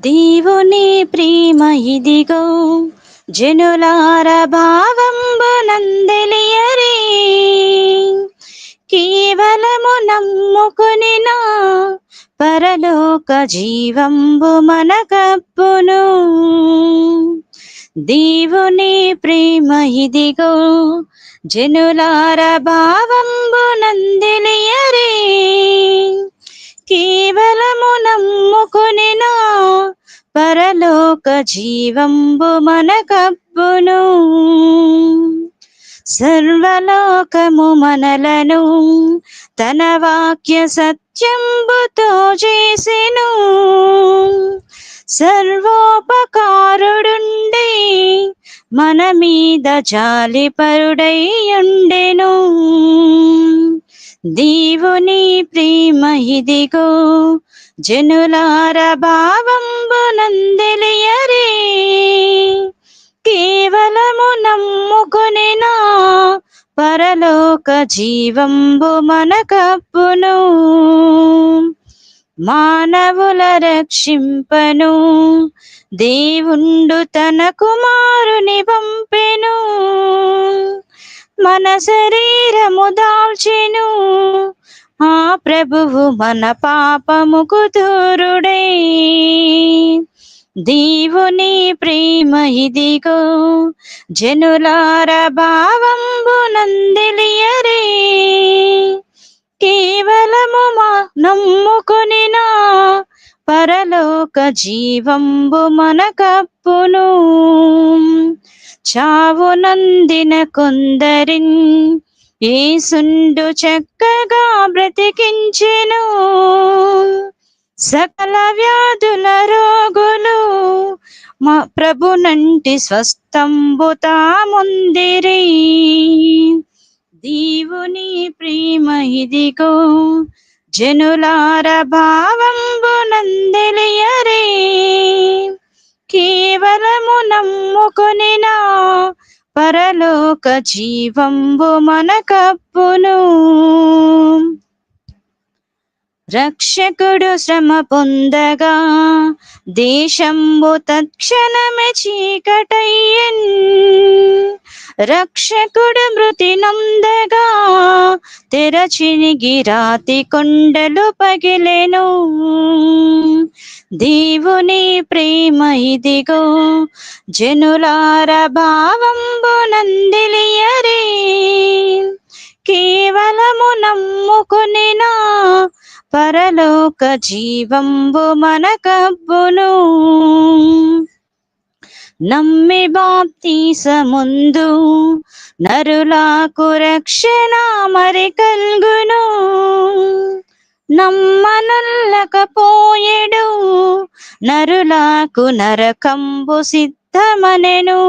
దేవుని ప్రేమ ఇదిగో జనులార భావంబునందెలియరే. కేవలము నమ్ముకుని నా పరలోక జీవంబు మనకప్పును. దేవుని ప్రేమ ఇదిగో జనులార భావంబునందెలియరే పరలోక జీవంబు మనకప్పును సర్వలోకము మనలను తన వాక్య సత్యంబుతో చేసెను. సర్వోపకారుడుండే మన మీద జాలిపరుడై ఉండెను దేవుని ప్రేమ ఇదిగో జనులార భావంబునందెలియరే కేవలము నమ్ముకొని నా పరలోక జీవంబు మనకప్పును. మానవుల రక్షింపను. దేవుండు తన కుమారుని పంపెను. మన శరీరము దాల్చెను. ఆ ప్రభువు మన పాపముకు దూరుడే దేవుని ప్రేమ ఇదిగో జనులార భావంబునందెలియరే కేవలము మా నమ్ముకుని లోక జీవంబు మనకప్పును. చావు నందిన కొందరిన్ ఏసుండు చక్కగా బ్రతికించెను. సకల వ్యాధుల రోగులు మా ప్రభు నంటి స్వస్థంబుతా ముందిరి దేవుని ప్రేమ ఇదిగో జనులార భావంబునందెలియరే కేవలము నమ్ముకొని నా పరలోక జీవంబు మనకప్పును రక్షకుడు శ్రమ పొందగా దేశంబు తక్షణమే చీకటయ్యన్. రక్షకుడు మృతి నందగా తెరచినిగి రాతి కొండలు పగిలెను. దేవుని ప్రేమ ఇదిగో జనులార భావంబునందిలియరే కేవలము నమ్ముకుని నా పరలోక జీవంబు మనకబ్బును. నమ్మి బాప్తీసముందు నరులకు రక్షణ మరి కల్గును. నమ్మనల్లకపోయెడు నరులకు నరకంబు సిద్ధమనెను.